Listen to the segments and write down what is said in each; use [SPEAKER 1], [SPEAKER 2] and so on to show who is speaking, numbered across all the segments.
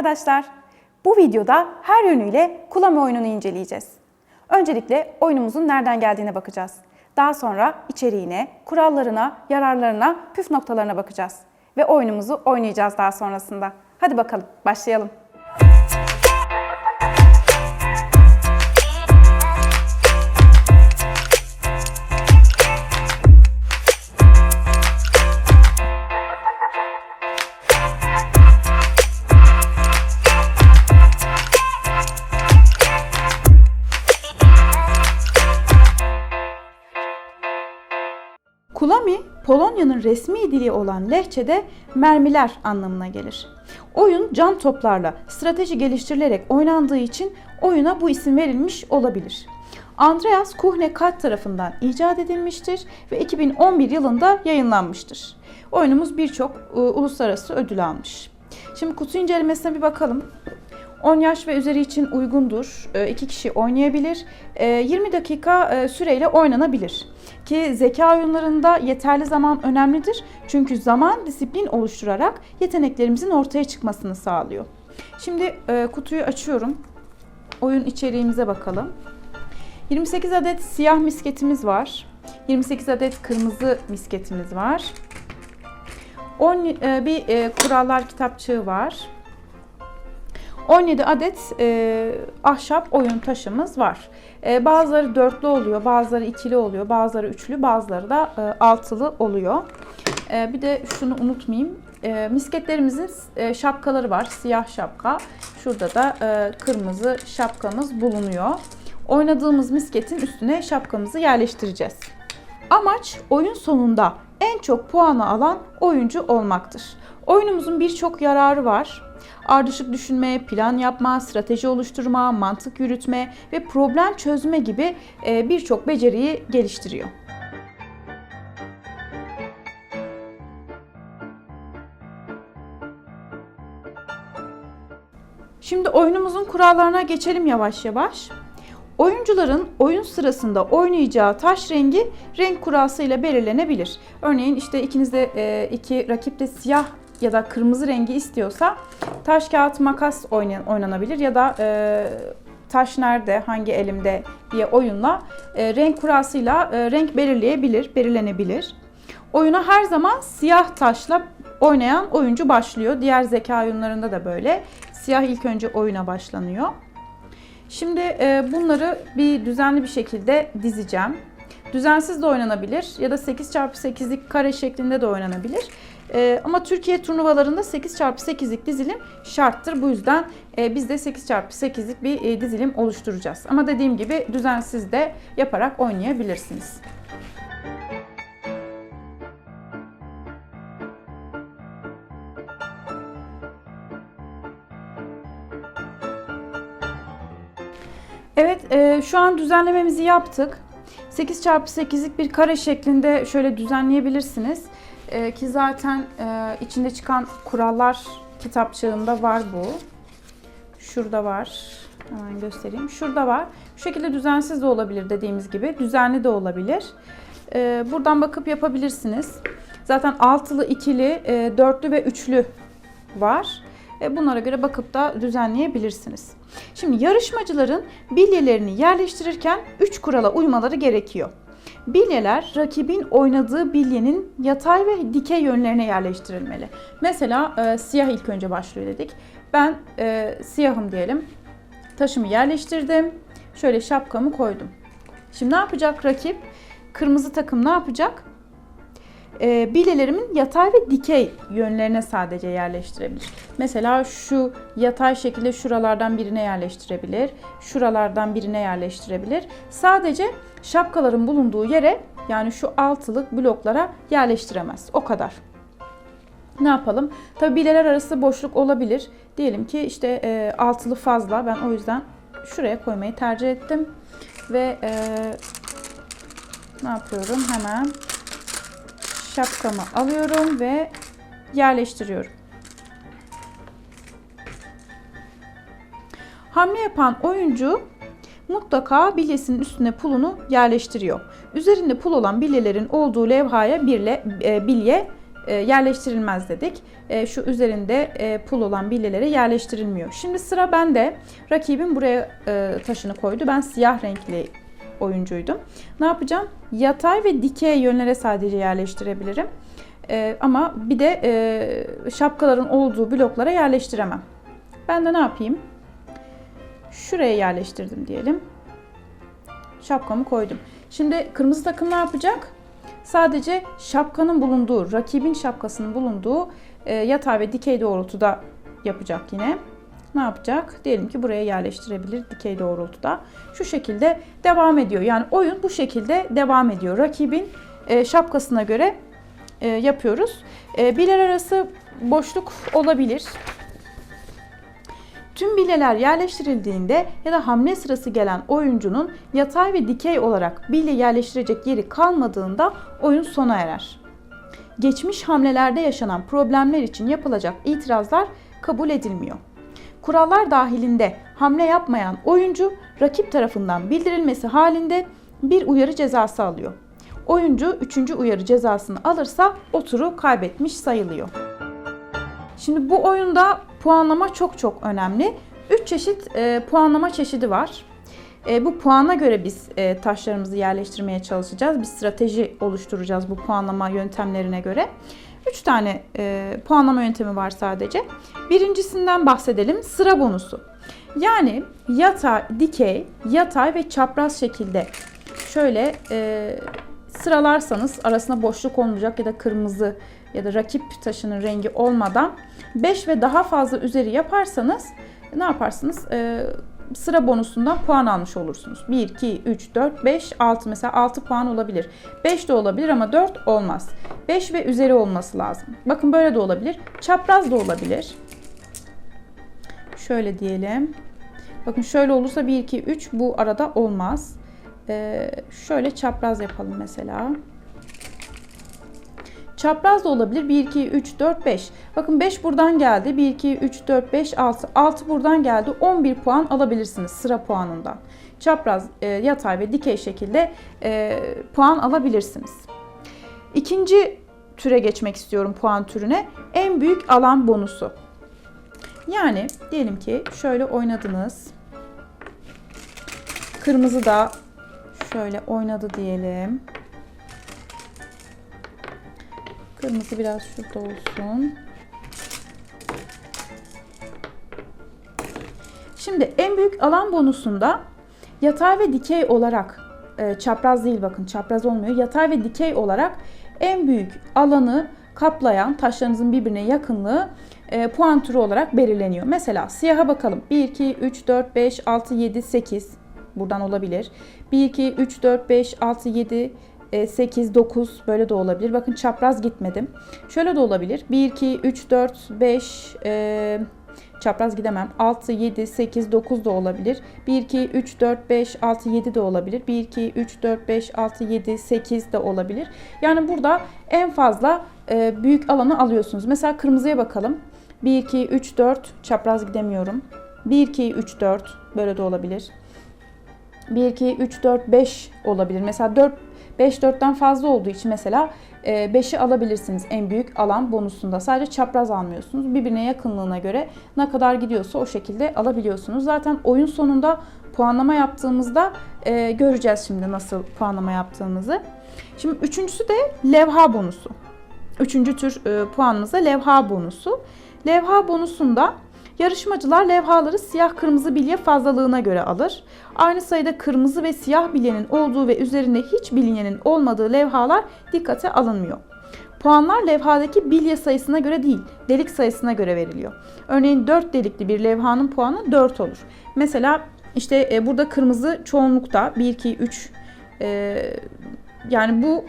[SPEAKER 1] arkadaşlar. Bu videoda her yönüyle kulame oyununu inceleyeceğiz. Öncelikle oyunumuzun nereden geldiğine bakacağız. Daha sonra içeriğine, kurallarına, yararlarına, püf noktalarına bakacağız. Ve oyunumuzu oynayacağız daha sonrasında. Hadi bakalım, başlayalım. Kulami, Polonya'nın resmi dili olan Lehçe'de mermiler anlamına gelir. Oyun can toplarla strateji geliştirilerek oynandığı için oyuna bu isim verilmiş olabilir. Andreas Kuhne-Kalk tarafından icat edilmiştir ve 2011 yılında yayınlanmıştır. Oyunumuz birçok e, uluslararası ödül almış. Şimdi kutu incelemesine bir bakalım. 10 yaş ve üzeri için uygundur. 2 kişi oynayabilir. E, 20 dakika e, süreyle oynanabilir. Ki zeka oyunlarında yeterli zaman önemlidir. Çünkü zaman disiplin oluşturarak yeteneklerimizin ortaya çıkmasını sağlıyor. Şimdi e, kutuyu açıyorum. Oyun içeriğimize bakalım. 28 adet siyah misketimiz var. 28 adet kırmızı misketimiz var. 10 e, bir kurallar kitapçığı var. 17 adet e, ahşap oyun taşımız var. E, bazıları dörtlü oluyor, bazıları ikili oluyor, bazıları üçlü, bazıları da e, altılı oluyor. E, bir de şunu unutmayayım. E, misketlerimizin e, şapkaları var. Siyah şapka. Şurada da e, kırmızı şapkamız bulunuyor. Oynadığımız misketin üstüne şapkamızı yerleştireceğiz. Amaç oyun sonunda en çok puanı alan oyuncu olmaktır. Oyunumuzun birçok yararı var. Ardışık düşünme, plan yapma, strateji oluşturma, mantık yürütme ve problem çözme gibi e, birçok beceriyi geliştiriyor. Şimdi oyunumuzun kurallarına geçelim yavaş yavaş. Oyuncuların oyun sırasında oynayacağı taş rengi renk kurasıyla belirlenebilir. Örneğin işte ikiniz de e, iki rakip de siyah ya da kırmızı rengi istiyorsa taş kağıt makas oynanabilir ya da e, taş nerede hangi elimde diye oyunla e, renk kurasıyla e, renk belirleyebilir, belirlenebilir. Oyuna her zaman siyah taşla oynayan oyuncu başlıyor. Diğer zeka oyunlarında da böyle. Siyah ilk önce oyuna başlanıyor. Şimdi e, bunları bir düzenli bir şekilde dizeceğim. Düzensiz de oynanabilir ya da 8x8'lik kare şeklinde de oynanabilir. E, ama Türkiye turnuvalarında 8x8'lik dizilim şarttır. Bu yüzden e, biz de 8x8'lik bir e, dizilim oluşturacağız. Ama dediğim gibi düzensiz de yaparak oynayabilirsiniz. Evet, e, şu an düzenlememizi yaptık. 8x8'lik bir kare şeklinde şöyle düzenleyebilirsiniz. E, ki zaten e, içinde çıkan kurallar kitapçığında var bu. Şurada var. Hemen göstereyim. Şurada var. Şu şekilde düzensiz de olabilir dediğimiz gibi. Düzenli de olabilir. E, buradan bakıp yapabilirsiniz. Zaten altılı, ikili, e, dörtlü ve üçlü var. E, bunlara göre bakıp da düzenleyebilirsiniz. Şimdi yarışmacıların bilyelerini yerleştirirken 3 kurala uymaları gerekiyor. Bilyeler rakibin oynadığı bilyenin yatay ve dikey yönlerine yerleştirilmeli. Mesela e, siyah ilk önce başlıyor dedik. Ben e, siyahım diyelim. Taşımı yerleştirdim. Şöyle şapkamı koydum. Şimdi ne yapacak rakip? Kırmızı takım ne yapacak? e, bilyelerimin yatay ve dikey yönlerine sadece yerleştirebilir. Mesela şu yatay şekilde şuralardan birine yerleştirebilir, şuralardan birine yerleştirebilir. Sadece şapkaların bulunduğu yere yani şu altılık bloklara yerleştiremez. O kadar. Ne yapalım? Tabi bilyeler arası boşluk olabilir. Diyelim ki işte e, altılı fazla. Ben o yüzden şuraya koymayı tercih ettim. Ve e, ne yapıyorum? Hemen şapkamı alıyorum ve yerleştiriyorum. Hamle yapan oyuncu mutlaka bilyesinin üstüne pulunu yerleştiriyor. Üzerinde pul olan bilyelerin olduğu levhaya birle, e, bilye e, yerleştirilmez dedik. E, şu üzerinde e, pul olan bilyelere yerleştirilmiyor. Şimdi sıra bende. Rakibim buraya e, taşını koydu. Ben siyah renkli oyuncuydum. Ne yapacağım? Yatay ve dikey yönlere sadece yerleştirebilirim. E, ama bir de e, şapkaların olduğu bloklara yerleştiremem. Ben de ne yapayım? Şuraya yerleştirdim diyelim. Şapkamı koydum. Şimdi kırmızı takım ne yapacak? Sadece şapkanın bulunduğu, rakibin şapkasının bulunduğu e, yatay ve dikey doğrultuda yapacak yine. Ne yapacak? Diyelim ki buraya yerleştirebilir dikey doğrultuda. Şu şekilde devam ediyor. Yani oyun bu şekilde devam ediyor. Rakibin e, şapkasına göre e, yapıyoruz. E, biler arası boşluk olabilir. Tüm bilyeler yerleştirildiğinde ya da hamle sırası gelen oyuncunun yatay ve dikey olarak bilye yerleştirecek yeri kalmadığında oyun sona erer. Geçmiş hamlelerde yaşanan problemler için yapılacak itirazlar kabul edilmiyor. Kurallar dahilinde hamle yapmayan oyuncu rakip tarafından bildirilmesi halinde bir uyarı cezası alıyor. Oyuncu 3. uyarı cezasını alırsa o turu kaybetmiş sayılıyor. Şimdi bu oyunda puanlama çok çok önemli. 3 çeşit e, puanlama çeşidi var. E, bu puana göre biz e, taşlarımızı yerleştirmeye çalışacağız. Bir strateji oluşturacağız bu puanlama yöntemlerine göre. 3 tane e, puanlama yöntemi var sadece. Birincisinden bahsedelim. Sıra bonusu. Yani yatay, dikey, yatay ve çapraz şekilde şöyle e, sıralarsanız arasında boşluk olmayacak ya da kırmızı ya da rakip taşının rengi olmadan 5 ve daha fazla üzeri yaparsanız ne yaparsınız? Ee, sıra bonusundan puan almış olursunuz. 1, 2, 3, 4, 5, 6 mesela 6 puan olabilir. 5 de olabilir ama 4 olmaz. 5 ve üzeri olması lazım. Bakın böyle de olabilir. Çapraz da olabilir. Şöyle diyelim. Bakın şöyle olursa 1, 2, 3 bu arada olmaz. Ee, şöyle çapraz yapalım mesela. Çapraz da olabilir. 1, 2, 3, 4, 5. Bakın 5 buradan geldi. 1, 2, 3, 4, 5, 6. 6 buradan geldi. 11 puan alabilirsiniz sıra puanından. Çapraz, e, yatay ve dikey şekilde e, puan alabilirsiniz. İkinci türe geçmek istiyorum puan türüne. En büyük alan bonusu. Yani diyelim ki şöyle oynadınız. Kırmızı da şöyle oynadı diyelim. Kırmızı biraz şurada olsun. Şimdi en büyük alan bonusunda yatay ve dikey olarak e, çapraz değil bakın çapraz olmuyor. Yatay ve dikey olarak en büyük alanı kaplayan taşlarınızın birbirine yakınlığı e, puan türü olarak belirleniyor. Mesela siyaha bakalım. 1, 2, 3, 4, 5, 6, 7, 8 buradan olabilir. 1, 2, 3, 4, 5, 6, 7, 8, 9 böyle de olabilir. Bakın çapraz gitmedim. Şöyle de olabilir. 1, 2, 3, 4, 5, e, çapraz gidemem. 6, 7, 8, 9 da olabilir. 1, 2, 3, 4, 5, 6, 7 de olabilir. 1, 2, 3, 4, 5, 6, 7, 8 de olabilir. Yani burada en fazla e, büyük alanı alıyorsunuz. Mesela kırmızıya bakalım. 1, 2, 3, 4 çapraz gidemiyorum. 1, 2, 3, 4 böyle de olabilir. 1, 2, 3, 4, 5 olabilir. Mesela 4 5 4'ten fazla olduğu için mesela 5'i e, alabilirsiniz en büyük alan bonusunda. Sadece çapraz almıyorsunuz. Birbirine yakınlığına göre ne kadar gidiyorsa o şekilde alabiliyorsunuz. Zaten oyun sonunda puanlama yaptığımızda e, göreceğiz şimdi nasıl puanlama yaptığımızı. Şimdi üçüncüsü de levha bonusu. Üçüncü tür e, puanımız da levha bonusu. Levha bonusunda Yarışmacılar levhaları siyah kırmızı bilye fazlalığına göre alır. Aynı sayıda kırmızı ve siyah bilyenin olduğu ve üzerinde hiç bilyenin olmadığı levhalar dikkate alınmıyor. Puanlar levhadaki bilye sayısına göre değil, delik sayısına göre veriliyor. Örneğin 4 delikli bir levhanın puanı 4 olur. Mesela işte e, burada kırmızı çoğunlukta 1, 2, 3 yani bu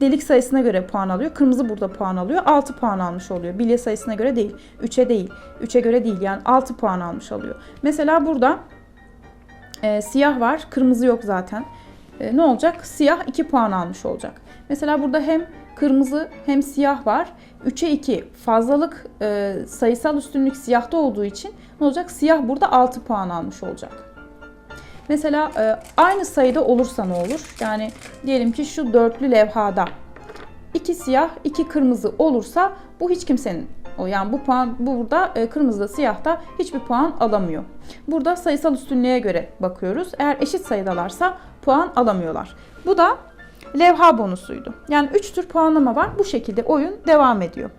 [SPEAKER 1] delik sayısına göre puan alıyor. Kırmızı burada puan alıyor. 6 puan almış oluyor. Bilye sayısına göre değil. 3'e değil. 3'e göre değil. Yani 6 puan almış oluyor. Mesela burada e, siyah var. Kırmızı yok zaten. E, ne olacak? Siyah 2 puan almış olacak. Mesela burada hem kırmızı hem siyah var. 3'e 2 fazlalık e, sayısal üstünlük siyahta olduğu için ne olacak? Siyah burada 6 puan almış olacak. Mesela e, aynı sayıda olursa ne olur? Yani diyelim ki şu dörtlü levhada iki siyah, iki kırmızı olursa bu hiç kimsenin o yani bu puan bu burada e, kırmızıda siyahta hiçbir puan alamıyor. Burada sayısal üstünlüğe göre bakıyoruz. Eğer eşit sayıdalarsa puan alamıyorlar. Bu da levha bonusuydu. Yani 3 tür puanlama var. Bu şekilde oyun devam ediyor.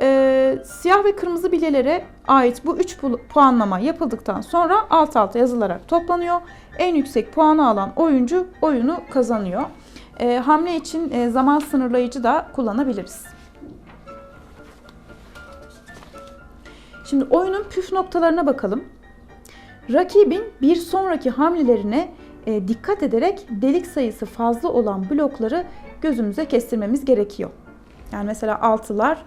[SPEAKER 1] Ee, siyah ve kırmızı bilyelere ait bu 3 puanlama yapıldıktan sonra alt alta yazılarak toplanıyor. En yüksek puanı alan oyuncu oyunu kazanıyor. Ee, hamle için e, zaman sınırlayıcı da kullanabiliriz. Şimdi oyunun püf noktalarına bakalım. Rakibin bir sonraki hamlelerine e, dikkat ederek delik sayısı fazla olan blokları gözümüze kestirmemiz gerekiyor. Yani mesela altılar,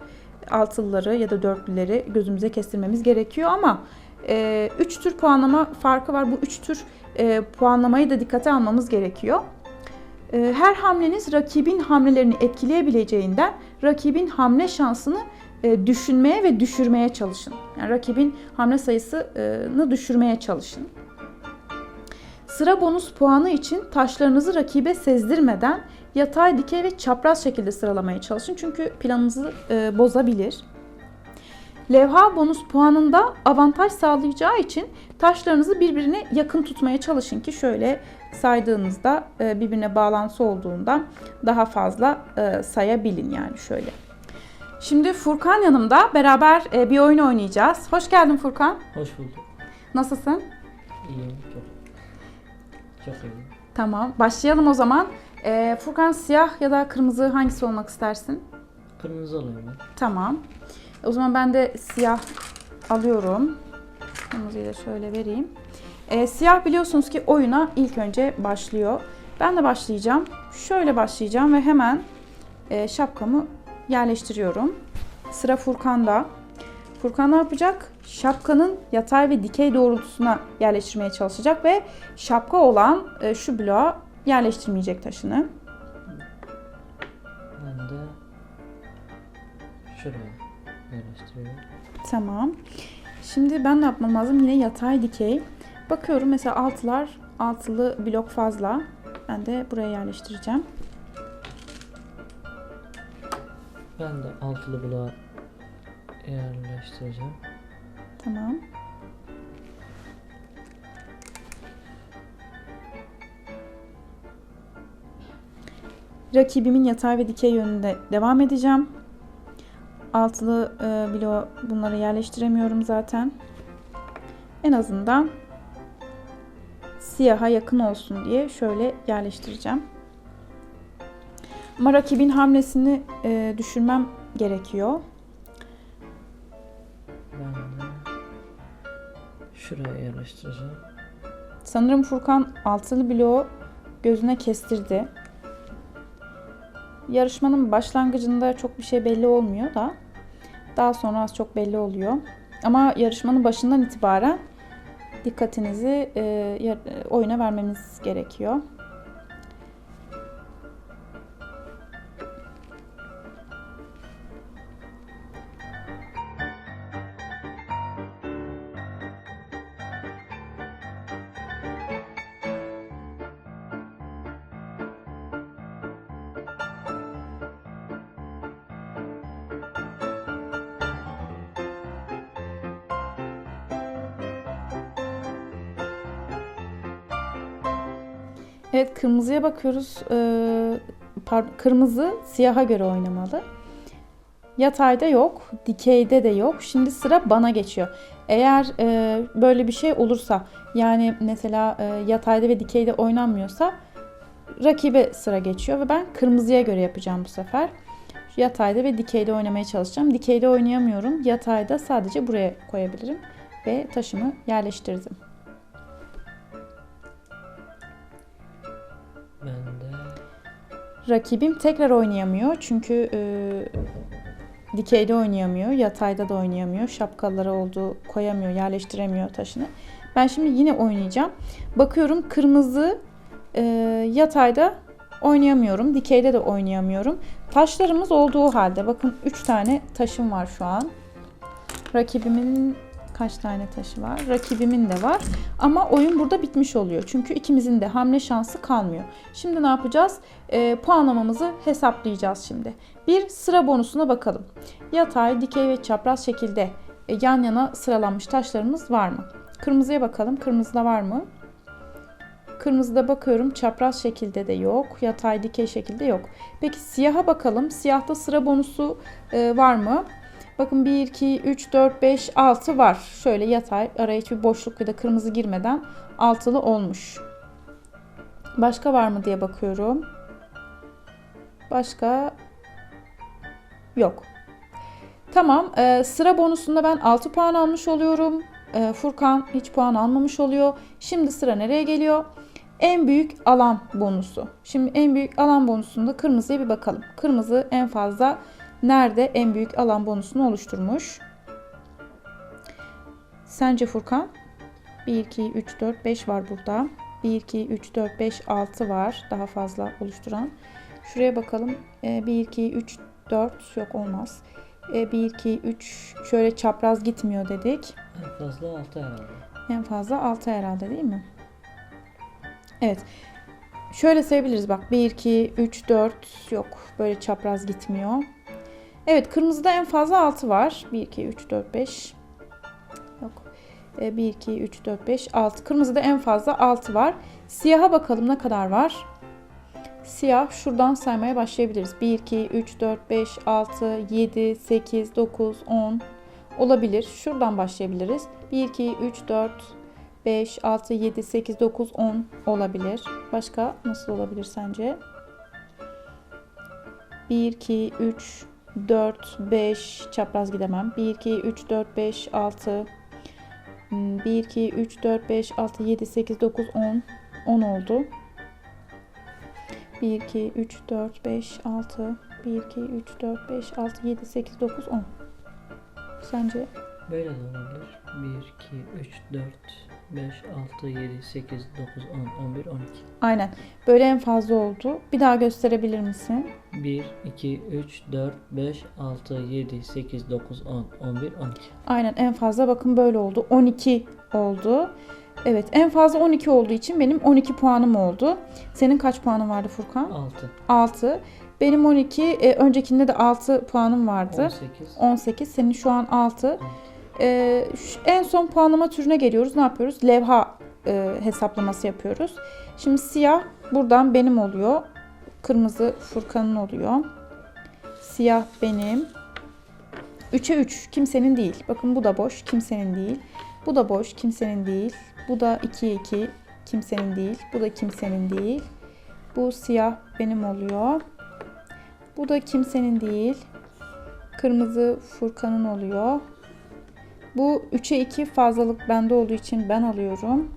[SPEAKER 1] altılıları ya da dörtlüleri gözümüze kestirmemiz gerekiyor ama 3 e, tür puanlama farkı var. Bu üç tür e, puanlamayı da dikkate almamız gerekiyor. E, her hamleniz rakibin hamlelerini etkileyebileceğinden rakibin hamle şansını düşünmeye ve düşürmeye çalışın. Yani rakibin hamle sayısını düşürmeye çalışın. Sıra bonus puanı için taşlarınızı rakibe sezdirmeden yatay, dikey ve çapraz şekilde sıralamaya çalışın. Çünkü planınızı e, bozabilir. Levha bonus puanında avantaj sağlayacağı için taşlarınızı birbirine yakın tutmaya çalışın ki şöyle saydığınızda e, birbirine bağlantısı olduğunda daha fazla e, sayabilin yani şöyle. Şimdi Furkan yanımda beraber e, bir oyun oynayacağız. Hoş geldin Furkan.
[SPEAKER 2] Hoş bulduk.
[SPEAKER 1] Nasılsın?
[SPEAKER 2] İyiyim. Çok. Çok iyiyim.
[SPEAKER 1] Tamam. Başlayalım o zaman. E, Furkan siyah ya da kırmızı hangisi olmak istersin?
[SPEAKER 2] Kırmızı alayım ben.
[SPEAKER 1] Tamam. O zaman ben de siyah alıyorum. Kırmızıyı da şöyle vereyim. E, siyah biliyorsunuz ki oyuna ilk önce başlıyor. Ben de başlayacağım. Şöyle başlayacağım ve hemen e, şapkamı yerleştiriyorum. Sıra Furkan'da. Furkan ne yapacak? Şapkanın yatay ve dikey doğrultusuna yerleştirmeye çalışacak ve şapka olan e, şu bloğa yerleştirmeyecek taşını.
[SPEAKER 2] Ben de şuraya yerleştiriyorum.
[SPEAKER 1] Tamam. Şimdi ben ne yapmam lazım? Yine yatay dikey. Bakıyorum mesela altılar, altılı blok fazla. Ben de buraya yerleştireceğim.
[SPEAKER 2] Ben de altılı bloğa yerleştireceğim.
[SPEAKER 1] Tamam. Rakibimin yatay ve dikey yönünde devam edeceğim. Altılı e, bloğu bunları yerleştiremiyorum zaten. En azından siyaha yakın olsun diye şöyle yerleştireceğim. Ama rakibin hamlesini e, düşürmem gerekiyor.
[SPEAKER 2] Ben de şuraya yerleştireceğim.
[SPEAKER 1] Sanırım Furkan altılı bloğu gözüne kestirdi. Yarışmanın başlangıcında çok bir şey belli olmuyor da daha sonra az çok belli oluyor. Ama yarışmanın başından itibaren dikkatinizi e, oyuna vermeniz gerekiyor. Evet kırmızıya bakıyoruz. Ee, kırmızı siyaha göre oynamalı. Yatayda yok, dikeyde de yok. Şimdi sıra bana geçiyor. Eğer e, böyle bir şey olursa yani mesela e, yatayda ve dikeyde oynanmıyorsa rakibe sıra geçiyor ve ben kırmızıya göre yapacağım bu sefer. Yatayda ve dikeyde oynamaya çalışacağım. Dikeyde oynayamıyorum. Yatayda sadece buraya koyabilirim ve taşımı yerleştirdim. Rakibim tekrar oynayamıyor çünkü e, dikeyde oynayamıyor, yatayda da oynayamıyor, şapkaları olduğu koyamıyor, yerleştiremiyor taşını. Ben şimdi yine oynayacağım. Bakıyorum kırmızı e, yatayda oynayamıyorum, dikeyde de oynayamıyorum. Taşlarımız olduğu halde bakın 3 tane taşım var şu an. Rakibimin Kaç tane taşı var? Rakibimin de var. Ama oyun burada bitmiş oluyor. Çünkü ikimizin de hamle şansı kalmıyor. Şimdi ne yapacağız? Ee, puanlamamızı hesaplayacağız şimdi. Bir sıra bonusuna bakalım. Yatay, dikey ve çapraz şekilde e, yan yana sıralanmış taşlarımız var mı? Kırmızıya bakalım. Kırmızıda var mı? Kırmızıda bakıyorum çapraz şekilde de yok. Yatay dikey şekilde yok. Peki siyaha bakalım. Siyahta sıra bonusu e, var mı? Bakın 1, 2, 3, 4, 5, 6 var. Şöyle yatay araya hiçbir boşluk ya da kırmızı girmeden altılı olmuş. Başka var mı diye bakıyorum. Başka yok. Tamam e, sıra bonusunda ben 6 puan almış oluyorum. E, Furkan hiç puan almamış oluyor. Şimdi sıra nereye geliyor? En büyük alan bonusu. Şimdi en büyük alan bonusunda kırmızıya bir bakalım. Kırmızı en fazla nerede en büyük alan bonusunu oluşturmuş? Sence Furkan? 1, 2, 3, 4, 5 var burada. 1, 2, 3, 4, 5, 6 var daha fazla oluşturan. Şuraya bakalım. Ee, 1, 2, 3, 4 yok olmaz. Ee, 1, 2, 3 şöyle çapraz gitmiyor dedik.
[SPEAKER 2] En fazla 6 herhalde.
[SPEAKER 1] En fazla 6 herhalde değil mi? Evet. Şöyle sayabiliriz bak. 1, 2, 3, 4 yok. Böyle çapraz gitmiyor. Evet kırmızıda en fazla 6 var. 1, 2, 3, 4, 5. Yok. Ee, 1, 2, 3, 4, 5, 6. Kırmızıda en fazla 6 var. Siyaha bakalım ne kadar var. Siyah şuradan saymaya başlayabiliriz. 1, 2, 3, 4, 5, 6, 7, 8, 9, 10 olabilir. Şuradan başlayabiliriz. 1, 2, 3, 4, 5, 6, 7, 8, 9, 10 olabilir. Başka nasıl olabilir sence? 1, 2, 3, 4, 5 çapraz gidemem. 1, 2, 3, 4, 5, 6 1, 2, 3, 4, 5, 6, 7, 8, 9, 10 10 oldu. 1, 2, 3, 4, 5, 6 1, 2, 3, 4, 5, 6, 7, 8, 9, 10 Sence?
[SPEAKER 2] Böyle de olabilir. 1, 2, 3, 4, 5, 6, 7, 8, 9, 10, 11, 12.
[SPEAKER 1] Aynen. Böyle en fazla oldu. Bir daha gösterebilir misin?
[SPEAKER 2] 1, 2, 3, 4, 5, 6, 7, 8, 9, 10, 11, 12.
[SPEAKER 1] Aynen en fazla bakın böyle oldu. 12 oldu. Evet en fazla 12 olduğu için benim 12 puanım oldu. Senin kaç puanın vardı Furkan?
[SPEAKER 2] 6,
[SPEAKER 1] 6. Benim 12. e, öncekinde de 6 puanım vardı.
[SPEAKER 2] 18,
[SPEAKER 1] 18. Senin şu an 6. E, en son puanlama türüne geliyoruz. Ne yapıyoruz? Levha e, hesaplaması yapıyoruz. Şimdi siyah buradan benim oluyor. Kırmızı Furkan'ın oluyor. Siyah benim. 3'e 3 kimsenin değil. Bakın bu da boş kimsenin değil. Bu da boş kimsenin değil. Bu da 2'ye 2 kimsenin değil. Bu da kimsenin değil. Bu siyah benim oluyor. Bu da kimsenin değil. Kırmızı Furkan'ın oluyor. Bu 3'e 2 fazlalık bende olduğu için ben alıyorum.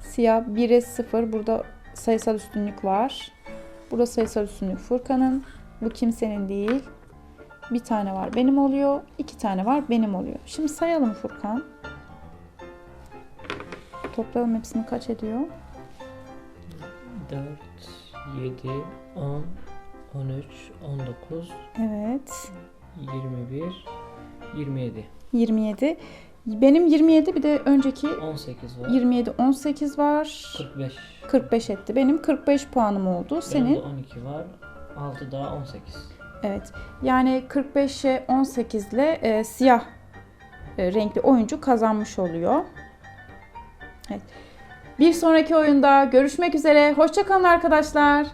[SPEAKER 1] Siyah 1'e 0. Burada sayısal üstünlük var. Burada sayısal üstünlük Furkan'ın. Bu kimsenin değil. Bir tane var benim oluyor. iki tane var benim oluyor. Şimdi sayalım Furkan. Toplayalım hepsini kaç ediyor?
[SPEAKER 2] 4, 7, 10, 13, 19,
[SPEAKER 1] Evet.
[SPEAKER 2] 21, 27,
[SPEAKER 1] 27. Benim 27 bir de önceki
[SPEAKER 2] 18 var.
[SPEAKER 1] 27 18 var.
[SPEAKER 2] 45.
[SPEAKER 1] 45 etti. Benim 45 puanım oldu.
[SPEAKER 2] Senin?
[SPEAKER 1] Senin
[SPEAKER 2] 12 var. 6 daha 18.
[SPEAKER 1] evet. Yani 45'e 18 ile e, siyah e, renkli oyuncu kazanmış oluyor. Evet. Bir sonraki oyunda görüşmek üzere. Hoşçakalın arkadaşlar.